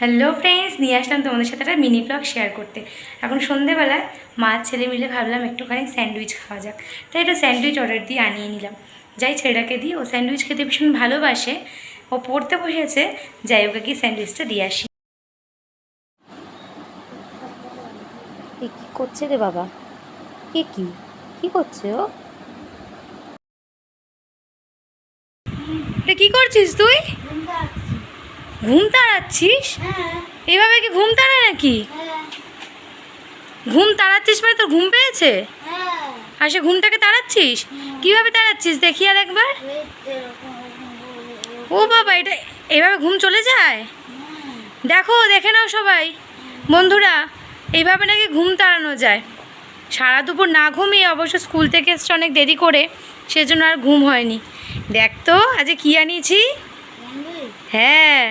Hello friends নিয়ে আসলাম তোমাদের সাথে একটা মিনি ব্লগ শেয়ার করতে। এখন সন্ধেবেলায় মা ছেলে মিলে ভাবলাম একটুখানি স্যান্ডউইচ খাওয়া যাক। তাই একটু স্যান্ডউইচ অর্ডার দিয়ে আনিয়ে নিলাম। যাই ছেলেটাকে দিই, ও স্যান্ডউইচ খেতে ভীষণ ভালোবাসে। ও পড়তে বসেছে, যাই ওকে কি স্যান্ডউইচটা দিয়ে আসি। কি করছে রে বাবা? কে কি? কি করছে ও? কী করছিস তুই? ঘুম তাড়াচ্ছিস? এইভাবে কি ঘুম তাড়ায় নাকি? ঘুম তাড়াচ্ছিস মানে তোর ঘুম পেয়েছে? আর সে ঘুমটাকে তাড়াচ্ছিস? কীভাবে তাড়াচ্ছিস দেখি আর একবার। ও বাবা এটা এভাবে ঘুম চলে যায়? দেখো দেখে নাও সবাই। বন্ধুরা এইভাবে নাকি ঘুম তাড়ানো যায়। সারা দুপুর না ঘুমিয়ে অবশ্য স্কুল থেকে এসছে অনেক দেরি করে সেজন্য আর ঘুম হয়নি। দেখ তো আজকে কী আনিয়েছি? হ্যাঁ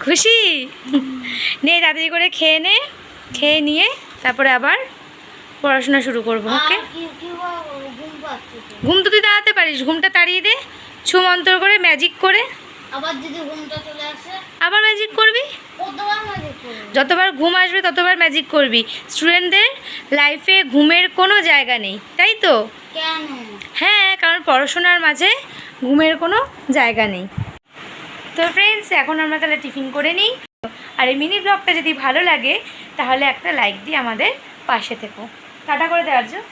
খুশি? নে তাড়াতাড়ি করে খেয়ে নে খেয়ে নিয়ে তারপরে আবার পড়াশোনা শুরু করব ওকে? ঘুম তো। তুই দাঁড়াতে পারিস ঘুমটা তাড়িয়ে দে ছু মন্ত্র করে ম্যাজিক করে। আবার যদি ঘুমটা চলে আসে? আবার ম্যাজিক করবি? যতবার ঘুম আসবে ততবার ম্যাজিক করবি। স্টুডেন্টদের লাইফে ঘুমের কোনো জায়গা নেই তাই তো? কেন? হ্যাঁ কারণ পড়াশোনার মাঝে ঘুমের কোনো জায়গা নেই। তো ফ্রেন্ডস এখন আমরা তাহলে টিফিন করে নিই। আর এই মিনি ব্লগটা যদি ভালো লাগে, তাহলে একটা লাইক দিয়ে আমাদের পাশে থেকো। টাটা করে দেওয়ার জন্য।